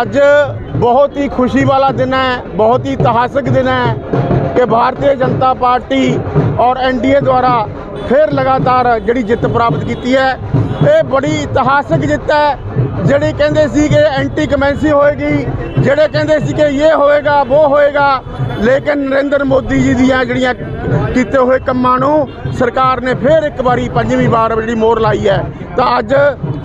ਅੱਜ ਬਹੁਤ ਹੀ ਖੁਸ਼ੀ ਵਾਲਾ ਦਿਨ ਹੈ, ਬਹੁਤ ਹੀ ਇਤਿਹਾਸਕ ਦਿਨ ਹੈ ਕਿ ਭਾਰਤੀ ਜਨਤਾ ਪਾਰਟੀ ਔਰ ਐਨਡੀਏ ਦੁਆਰਾ ਫਿਰ ਲਗਾਤਾਰ ਜਿਹੜੀ ਜਿੱਤ ਪ੍ਰਾਪਤ ਕੀਤੀ ਹੈ। ਇਹ ਬੜੀ ਇਤਿਹਾਸਕ ਜਿੱਤ ਹੈ, ਜਿਹੜੇ ਕਹਿੰਦੇ ਸੀ ਕਿ ਐਂਟੀ ਕਮੈਂਸੀ ਹੋਏਗੀ, ਜਿਹੜੇ ਕਹਿੰਦੇ ਸੀ ਕਿ ਇਹ ਹੋਏਗਾ ਉਹ ਹੋਏਗਾ, ਲੇਕਿਨ ਨਰਿੰਦਰ ਮੋਦੀ ਜੀ ਦੀਆਂ ਜਿਹੜੀਆਂ ਕੀਤੇ ਹੋਏ ਕੰਮਾਂ ਨੂੰ ਸਰਕਾਰ ਨੇ ਫਿਰ ਇੱਕ ਵਾਰੀ ਪੰਜਵੀਂ ਵਾਰ ਜਿਹੜੀ ਮੋਹਰ ਲਾਈ ਹੈ ਤਾਂ ਅੱਜ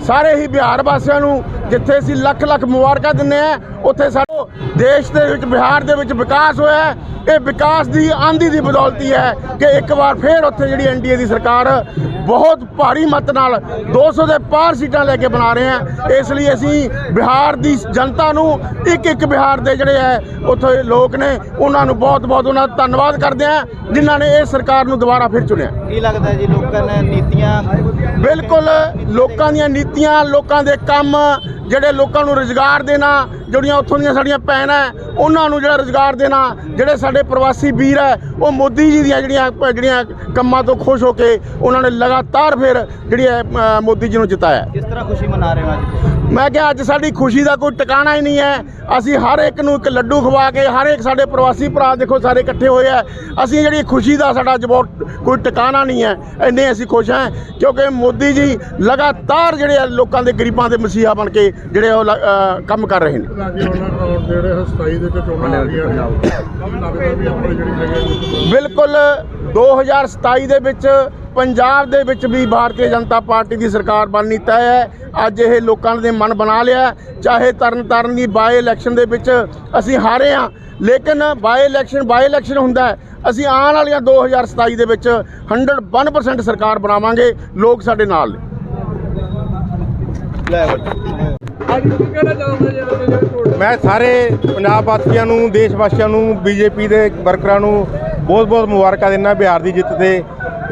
ਸਾਰੇ ਹੀ ਬਿਹਾਰ ਵਾਸੀਆਂ ਨੂੰ ਜਿੱਥੇ ਅਸੀਂ ਲੱਖ ਲੱਖ ਮੁਬਾਰਕਾਂ ਦਿੰਦੇ ਆ ਉੱਥੇ ਸਾਡੇ ਦੇਸ਼ ਦੇ ਵਿੱਚ, ਬਿਹਾਰ ਦੇ ਵਿੱਚ ਵਿਕਾਸ ਹੋਇਆ ਹੈ। ਇਹ ਵਿਕਾਸ ਦੀ ਆਂਦੀ ਦੀ ਬਦੌਲਤੀ ਹੈ ਕਿ ਇੱਕ ਵਾਰ ਫਿਰ ਉੱਥੇ ਜਿਹੜੀ ਐਨਡੀਏ ਦੀ ਸਰਕਾਰ ਬਹੁਤ ਭਾਰੀ ਮਤ ਨਾਲ 200 ਦੇ ਪਾਰ ਸੀਟਾਂ ਲੈ ਕੇ ਬਣਾ ਰਹੇ ਆ ਇਸ ਲਈ ਅਸੀਂ ਬਿਹਾਰ ਦੀ ਜਨਤਾ ਨੂੰ ਇੱਕ ਇੱਕ ਬਿਹਾਰ ਦੇ ਜਿਹੜੇ ਹੈ, ਉੱਥੇ ਲੋਕ ਨੇ, ਉਹਨਾਂ ਨੂੰ ਬਹੁਤ ਬਹੁਤ ਉਹਨਾਂ ਦਾ ਧੰਨਵਾਦ ਕਰਦੇ ਆ ਜਿਨ੍ਹਾਂ ਨੇ ਇਹ ਸਰਕਾਰ ਨੂੰ ਦੁਬਾਰਾ ਫਿਰ ਚੁਣਿਆ। ਕੀ ਲੱਗਦਾ ਜੀ ਲੋਕਾਂ ਨੇ ਨੀਤੀਆਂ ਬਿਲਕੁਲ ਲੋਕਾਂ ਦੀਆਂ ਨੀਤੀਆਂ ਲੋਕਾਂ ਦੇ ਕੰਮ ਜਿਹੜੇ ਲੋਕਾਂ ਨੂੰ ਰੋਜ਼ਗਾਰ ਦੇਣਾ ਜਿਹੜੀਆਂ ਉੱਥੋਂ ਦੀਆਂ ਸਾਡੀਆਂ ਭੈਣਾਂ ਉਹਨਾਂ ਨੂੰ ਜਿਹੜਾ ਰੋਜ਼ਗਾਰ ਦੇਣਾ ਜਿਹੜੇ ਸਾਡੇ ਪ੍ਰਵਾਸੀ ਵੀਰ ਹੈ ਉਹ ਮੋਦੀ ਜੀ ਦੀਆਂ ਜਿਹੜੀਆਂ ਜਿਹੜੀਆਂ ਕੰਮਾਂ ਤੋਂ ਖੁਸ਼ ਹੋ ਕੇ ਉਹਨਾਂ ਨੇ ਲਗਾਤਾਰ ਫਿਰ ਜਿਹੜੀ ਹੈ ਮੋਦੀ ਜੀ ਨੂੰ ਜਿਤਾਇਆ। ਕਿਸ ਤਰ੍ਹਾਂ ਖੁਸ਼ੀ ਮਨਾ ਰਹੇ ਹੋ ਅੱਜ? ਮੈਂ ਕਿਹਾ ਅੱਜ ਸਾਡੀ ਖੁਸ਼ੀ ਦਾ ਕੋਈ ਟਿਕਾਣਾ ਹੀ ਨਹੀਂ ਹੈ ਅਸੀਂ ਹਰ ਇੱਕ ਨੂੰ ਇੱਕ ਲੱਡੂ ਖਵਾ ਕੇ ਹਰ ਇੱਕ ਸਾਡੇ ਪ੍ਰਵਾਸੀ ਭਰਾ ਦੇਖੋ ਸਾਰੇ ਇਕੱਠੇ ਹੋਏ ਆ ਅਸੀਂ ਜਿਹੜੀ ਖੁਸ਼ੀ ਦਾ ਸਾਡਾ ਅੱਜ ਬਹੁਤ ਕੋਈ ਟਿਕਾਣਾ ਨਹੀਂ ਹੈ ਇੰਨੇ ਅਸੀਂ ਖੁਸ਼ ਹਾਂ ਕਿਉਂਕਿ ਮੋਦੀ ਜੀ ਲਗਾਤਾਰ ਜਿਹੜੇ ਲੋਕਾਂ ਦੇ ਗਰੀਬਾਂ ਦੇ ਮਸੀਹਾ ਬਣ ਕੇ ਜਿਹੜੇ ਉਹ ਲ- ਅ, ਕੰਮ ਕਰ ਰਹੇ ਨੇ। ਲਾਗੇ ਉਹਨਾਂ ਨੂੰ ਜਿਹੜੇ ਦੇ ਵਿੱਚ ਚੋਣਾਂ ਆ ਰਹੀਆਂ ਨੇ ਲੱਗਦਾ ਵੀ ਆਪਣੇ ਜਿਹੜੀ ਹੈਗੇ ਬਿਲਕੁਲ 2027 ਦੇ ਵਿੱਚ ਪੰਜਾਬ ਦੇ ਵਿੱਚ ਵੀ ਭਾਰਤੀ ਜਨਤਾ ਪਾਰਟੀ ਦੀ ਸਰਕਾਰ ਬਣਨੀ ਤੈਅ ਹੈ। ਅੱਜ ਇਹ ਲੋਕਾਂ ਦੇ ਮਨ ਬਣਾ ਲਿਆ ਹੈ। ਚਾਹੇ ਤਰਨ ਤਾਰਨ ਦੀ ਬਾਈ ਇਲੈਕਸ਼ਨ ਦੇ ਵਿੱਚ ਅਸੀਂ ਹਾਰੇ ਹਾਂ ਲੇਕਿਨ ਬਾਈ ਇਲੈਕਸ਼ਨ ਬਾਈ ਇਲੈਕਸ਼ਨ ਹੁੰਦਾ ਹੈ। ਅਸੀਂ ਆਉਣ ਵਾਲੀਆਂ 2027 ਦੇ ਵਿੱਚ 101% ਸਰਕਾਰ ਬਣਾਵਾਂਗੇ। ਲੋਕ ਸਾਡੇ ਨਾਲ ਨੇ। ਲੈ ਬੱਚੇ ਮੈਂ ਸਾਰੇ ਪੰਜਾਬ ਵਾਸੀਆਂ ਨੂੰ, ਦੇਸ਼ ਵਾਸੀਆਂ ਨੂੰ, ਬੀਜੇਪੀ ਦੇ ਵਰਕਰਾਂ ਨੂੰ ਬਹੁਤ ਬਹੁਤ ਮੁਬਾਰਕਾਂ ਦਿੰਦਾ ਬਿਹਾਰ ਦੀ ਜਿੱਤ ਤੇ।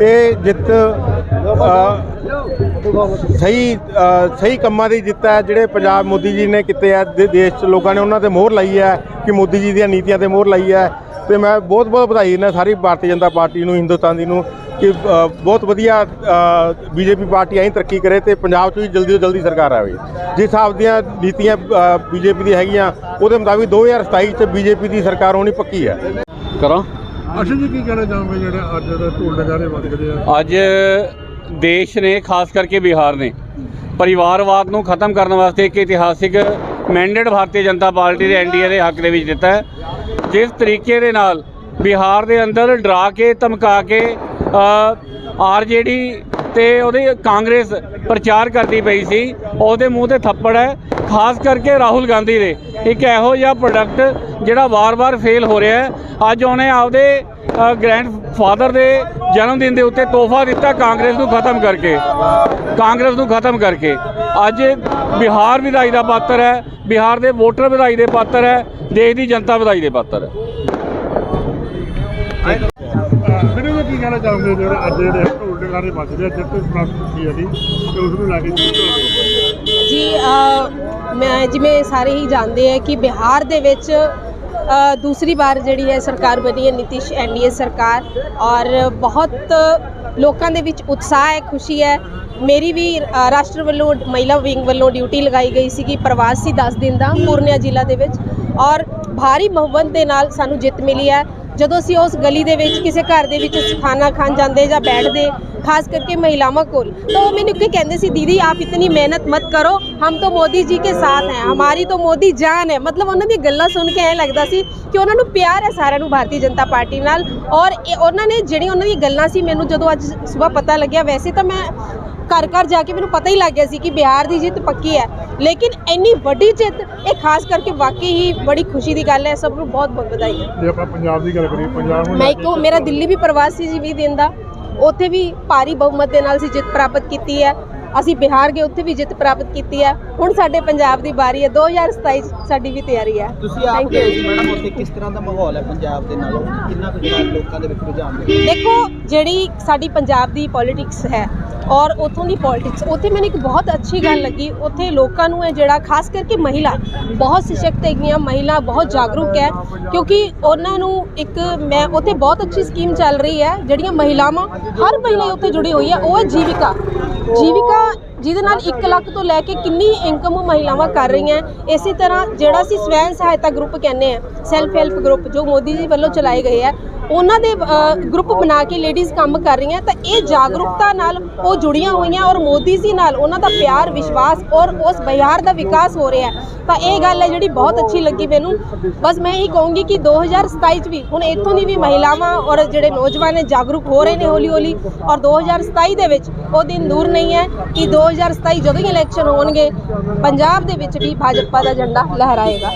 ਇਹ ਜਿੱਤ ਸਹੀ ਸਹੀ ਕੰਮਾਂ ਦੀ ਜਿੱਤ ਹੈ, ਜਿਹੜੇ ਪੰਜਾਬ ਮੋਦੀ ਜੀ ਨੇ ਕੀਤੇ ਆ ਦੇ- ਦੇਸ਼ 'ਚ ਲੋਕਾਂ ਨੇ ਉਹਨਾਂ ਤੇ ਮੋਹਰ ਲਾਈ ਹੈ, ਕਿ ਮੋਦੀ ਜੀ ਦੀਆਂ ਨੀਤੀਆਂ ਤੇ ਮੋਹਰ ਲਾਈ ਹੈ। ਤੇ ਮੈਂ ਬਹੁਤ ਬਹੁਤ ਵਧਾਈ ਦਿੰਦਾ ਸਾਰੀ ਭਾਰਤੀ ਜਨਤਾ ਪਾਰਟੀ ਨੂੰ ਹਿੰਦੁਸਤਾਨ ਦੀ ਨੂੰ ਕਿ ਬਹੁਤ ਵਧੀਆ ਬੀਜੇਪੀ ਪਾਰਟੀ ਐਂ ਤਰੱਕੀ ਕਰੇ ਤੇ ਪੰਜਾਬ 'ਚ ਵੀ ਜਲਦੀ ਤੋਂ ਜਲਦੀ ਸਰਕਾਰ ਆਵੇ। ਜਿਸ ਹਿਸਾਬ ਦੀਆਂ ਨੀਤੀਆਂ ਬੀਜੇਪੀ ਦੀ ਹੈਗੀਆਂ ਉਹਦੇ ਮੁਤਾਬਿਕ 2027 'ਚ ਬੀਜੇਪੀ ਦੀ ਸਰਕਾਰ ਹੋਣੀ ਪੱਕੀ ਹੈ। ਕਰਾਂ? ਅਸ਼ੂ ਜੀ ਕੀ ਕਹਿਣਾ ਚਾਹੋਗੇ ਜਿਹੜੇ ਅੱਜ ਦੇ ਢੋਲ ਨਗਾਰੇ ਵੱਜ ਗਏ ਆ? ਅੱਜ ਦੇਸ਼ ਨੇ ਖਾਸ ਕਰਕੇ ਬਿਹਾਰ ਨੇ ਪਰਿਵਾਰਵਾਦ ਨੂੰ ਖਤਮ ਕਰਨ ਵਾਸਤੇ ਇੱਕ ਇਤਿਹਾਸਿਕ ਮੈਂਡੇਟ ਭਾਰਤੀ ਜਨਤਾ ਪਾਰਟੀ ਦੇ ਐਨਡੀਏ ਦੇ ਹੱਕ ਦੇ ਵਿੱਚ ਦਿੱਤਾ ਹੈ। ਜਿਸ ਤਰੀਕੇ ਦੇ ਨਾਲ ਬਿਹਾਰ ਦੇ ਅੰਦਰ ਡਰਾ ਕੇ, ਧਮਕਾ ਕੇ ਆਰਜੇਡੀ ਤੇ ਉਹਦੇ ਕਾਂਗਰਸ ਪ੍ਰਚਾਰ ਕਰਦੀ ਪਈ ਸੀ, ਉਹਦੇ ਮੂੰਹ ਤੇ ਥੱਪੜ ਹੈ। ਖਾਸ ਕਰਕੇ ਰਾਹੁਲ ਗਾਂਧੀ ਦੇ। ਇੱਕ ਇਹੋ ਜਿਹਾ ਪ੍ਰੋਡਕਟ ਜਿਹੜਾ ਵਾਰ-ਵਾਰ ਫੇਲ ਹੋ ਰਿਹਾ ਹੈ। ਅੱਜ ਉਹਨੇ ਆਪਦੇ ਗ੍ਰੈਂਡ ਫਾਦਰ ਦੇ ਜਨਮ ਦਿਨ ਦੇ ਉੱਤੇ ਤੋਹਫਾ ਦਿੱਤਾ ਕਾਂਗਰਸ ਨੂੰ ਖਤਮ ਕਰਕੇ। ਕਾਂਗਰਸ ਨੂੰ ਖਤਮ ਕਰਕੇ। ਅੱਜ ਬਿਹਾਰ ਵਧਾਈ ਦਾ ਪਾਤਰ ਹੈ ਬਿਹਾਰ ਦੇ ਵੋਟਰ ਵਧਾਈ ਦੇ ਪਾਤਰ ਹੈ ਦੇਸ਼ ਦੀ ਜਨਤਾ ਵਧਾਈ ਦੇ ਪਾਤਰ ਹੈ। ਜੀ ਕੀ ਕਹਿਣਾ ਚਾਹੋਗੇ ਜਿਹੜੇ ਅੱਜ ਜਿਹੜੇ ਢੋਲ ਨਗਾਰੇ ਵੱਜ ਰਹੇ ਆ ਜਿੱਤ ਪ੍ਰਾਪਤ ਕੀਤੀ ਹੈਗੀ ਤੇ ਉਸ ਨੂੰ ਲੈ ਕੇ ਕੀ ਕਹੋਗੇ? ਜੀ ਅ, ਮੈਂ ਜਿਵੇਂ ਸਾਰੇ ਹੀ ਜਾਣਦੇ ਹੈ ਕਿ ਬਿਹਾਰ ਦੇ ਵਿੱਚ ਅ, ਦੂਸਰੀ ਵਾਰ ਜਿਹੜੀ ਹੈ ਸਰਕਾਰ ਬਣੀ ਹੈ ਨਿਤਿਸ਼ ਐਨਡੀਏ ਸਰਕਾਰ ਔਰ ਬਹੁਤ ਲੋਕਾਂ ਦੇ ਵਿੱਚ ਉਤਸ਼ਾਹ ਹੈ ਖੁਸ਼ੀ ਹੈ। ਮੇਰੀ ਵੀ ਰਾਸ਼ਟਰ ਵੱਲੋਂ ਮਹਿਲਾ ਵਿੰਗ ਵੱਲੋਂ ਡਿਊਟੀ ਲਗਾਈ ਗਈ ਸੀਗੀ ਪ੍ਰਵਾਸ ਸੀ 10 ਦਿਨ ਦਾ ਪੂਰਨਿਆ ਜ਼ਿਲ੍ਹਾ ਦੇ ਵਿੱਚ ਔਰ ਭਾਰੀ ਬਹੁਮਤ ਦੇ ਨਾਲ ਸਾਨੂੰ ਜਿੱਤ ਮਿਲੀ ਹੈ। ਜਦੋਂ ਅਸੀਂ ਉਸ ਗਲੀ ਦੇ ਵਿੱਚ ਕਿਸੇ ਘਰ ਦੇ ਵਿੱਚ ਖਾਣਾ ਖਾਣ ਜਾਂਦੇ ਜਾਂ ਬੈਠਦੇ खास करके महिलाओं को तो वो मैंने क्यों कहते सी दीदी आप इतनी मेहनत मत करो हम तो मोदी जी के साथ हैं हमारी तो मोदी जान है मतलब ਉਹਨਾਂ ਦੀ ਗੱਲਾਂ ਸੁਣ ਕੇ ਐਂ ਲੱਗਦਾ ਸੀ ਕਿ ਉਹਨਾਂ ਨੂੰ ਪਿਆਰ ਹੈ ਸਾਰਿਆਂ ਨੂੰ ਭਾਰਤੀ ਜਨਤਾ ਪਾਰਟੀ ਨਾਲ ਔਰ ਇਹ ਉਹਨਾਂ ਨੇ ਜਿਹੜੀਆਂ ਉਹਨਾਂ ਦੀ ਗੱਲਾਂ ਸੀ ਮੈਨੂੰ ਜਦੋਂ ਅੱਜ ਸਵੇਰ ਪਤਾ ਲੱਗਿਆ ਵੈਸੇ ਤਾਂ ਮੈਂ ਘਰ ਘਰ ਜਾ ਕੇ ਮੈਨੂੰ ਪਤਾ ਹੀ ਲੱਗ ਗਿਆ ਸੀ ਕਿ ਬਿਹਾਰ ਦੀ ਜਿੱਤ ਪੱਕੀ ਹੈ ਲੇਕਿਨ ਇੰਨੀ ਵੱਡੀ ਜਿੱਤ ਇਹ ਖਾਸ ਕਰਕੇ ਵਾਕਈ ਹੀ ਬੜੀ ਖੁਸ਼ੀ ਦੀ ਗੱਲ ਹੈ ਸਭ ਨੂੰ ਬਹੁਤ ਬਹੁਤ ਵਧਾਈ ਜੇ ਆਪਾਂ ਪੰਜਾਬ ਦੀ ਗੱਲ ਕਰੀਏ ਪੰਜਾਬ ਨੂੰ ਮੈਂ ਇੱਕ ਮੇਰਾ ਦਿੱਲੀ ਵੀ ਪ੍ਰਵਾਸ ਸੀ ਜੀ 20 ਦਿਨ ਦਾ। ਉੱਥੇ ਵੀ ਭਾਰੀ ਬਹੁਮਤ ਦੇ ਨਾਲ ਅਸੀਂ ਜਿੱਤ ਪ੍ਰਾਪਤ ਕੀਤੀ ਹੈ। ਅਸੀਂ ਬਿਹਾਰ ਗਏ ਉੱਥੇ ਵੀ ਜਿੱਤ ਪ੍ਰਾਪਤ ਕੀਤੀ ਹੈ। ਹੁਣ ਸਾਡੇ ਪੰਜਾਬ ਦੀ ਵਾਰੀ ਹੈ। 2027 'ਚ ਸਾਡੀ ਵੀ ਤਿਆਰੀ ਹੈ। ਤੁਸੀਂ ਆਪ. ਗਏ ਸੀ ਮੈਡਮ ਉੱਥੇ ਕਿਸ ਤਰ੍ਹਾਂ ਦਾ ਮਾਹੌਲ ਹੈ ਪੰਜਾਬ ਦੇ ਨਾਲ? ਕਿੰਨਾ ਕੁ ਲੋਕਾਂ ਦੇ ਵਿੱਚ ਰੁਝਾਨ ਦੇਖੋ ਜਿਹੜੀ ਸਾਡੀ ਪੰਜਾਬ ਦੀ ਪੋਲਿਟਿਕਸ ਹੈ ਔਰ ਉਥੋਂ ਦੀ ਪੋਲਿਟਿਕਸ ਉੱਥੇ ਮੈਨੂੰ ਇੱਕ ਬਹੁਤ ਅੱਛੀ ਗੱਲ ਲੱਗੀ। ਉੱਥੇ ਲੋਕਾਂ ਨੂੰ ਹੈ ਜਿਹੜਾ, ਖਾਸ ਕਰਕੇ ਮਹਿਲਾ, ਬਹੁਤ ਸਸ਼ਕਤ ਹੈਗੀਆਂ, ਮਹਿਲਾ ਬਹੁਤ ਜਾਗਰੂਕ ਹੈ, ਕਿਉਂਕਿ ਉਹਨਾਂ ਨੂੰ ਇੱਕ, ਮੈਂ ਉੱਥੇ ਬਹੁਤ ਅੱਛੀ ਸਕੀਮ ਚੱਲ ਰਹੀ ਹੈ, ਜਿਹੜੀਆਂ ਮਹਿਲਾਵਾਂ, ਹਰ ਮਹਿਲਾ ਉੱਥੇ ਜੁੜੀ ਹੋਈ ਹੈ, ਉਹ ਹੈ ਜੀਵਿਕਾ। ਜੀਵਿਕਾ ਜਿਹਦੇ ਨਾਲ 1 ਲੱਖ ਤੋਂ ਲੈ ਕੇ ਕਿੰਨੀ ਇਨਕਮ ਮਹਿਲਾਵਾਂ ਕਰ ਰਹੀਆਂ ਇਸੇ ਤਰ੍ਹਾਂ ਜਿਹੜਾ ਅਸੀਂ ਸਵੈ ਸਹਾਇਤਾ ਗਰੁੱਪ ਕਹਿੰਦੇ ਆ ਸੈਲਫ ਹੈਲਪ ਗਰੁੱਪ ਜੋ ਮੋਦੀ ਜੀ ਵੱਲੋਂ ਚਲਾਏ ਗਏ ਆ ਉਹਨਾਂ ਦੇ ਗਰੁੱਪ ਬਣਾ ਕੇ ਲੇਡੀਜ਼ ਕੰਮ ਕਰ ਰਹੀਆਂ ਤਾਂ ਇਹ ਜਾਗਰੂਕਤਾ ਨਾਲ ਉਹ ਜੁੜੀਆਂ ਹੋਈਆਂ ਔਰ ਮੋਦੀ ਜੀ ਨਾਲ ਉਹਨਾਂ ਦਾ ਪਿਆਰ ਵਿਸ਼ਵਾਸ ਔਰ ਉਸ ਬਿਹਾਰ ਦਾ ਵਿਕਾਸ ਹੋ ਰਿਹਾ। ਤਾਂ ਇਹ ਗੱਲ ਹੈ ਜਿਹੜੀ ਬਹੁਤ ਅੱਛੀ ਲੱਗੀ ਮੈਨੂੰ। ਬਸ ਮੈਂ ਇਹੀ ਕਹੂੰਗੀ ਕਿ 2027 ਚ ਵੀ ਹੁਣ ਇੱਥੋਂ ਦੀ ਵੀ ਮਹਿਲਾਵਾਂ ਔਰ ਜਿਹੜੇ ਨੌਜਵਾਨ ਨੇ ਜਾਗਰੂਕ ਹੋ ਰਹੇ ਨੇ ਹੌਲੀ ਹੌਲੀ ਔਰ 2027 ਦੇ ਵਿੱਚ ਉਹ ਦਿਨ ਦੂਰ ਨਹੀਂ ਹੈ ਕਿ 2027 ਜਦੋਂ ਹੀ ਇਲੈਕਸ਼ਨ ਹੋਣਗੇ ਪੰਜਾਬ ਦੇ ਵਿੱਚ ਵੀ ਭਾਜਪਾ ਦਾ ਝੰਡਾ ਲਹਿਰਾਏਗਾ।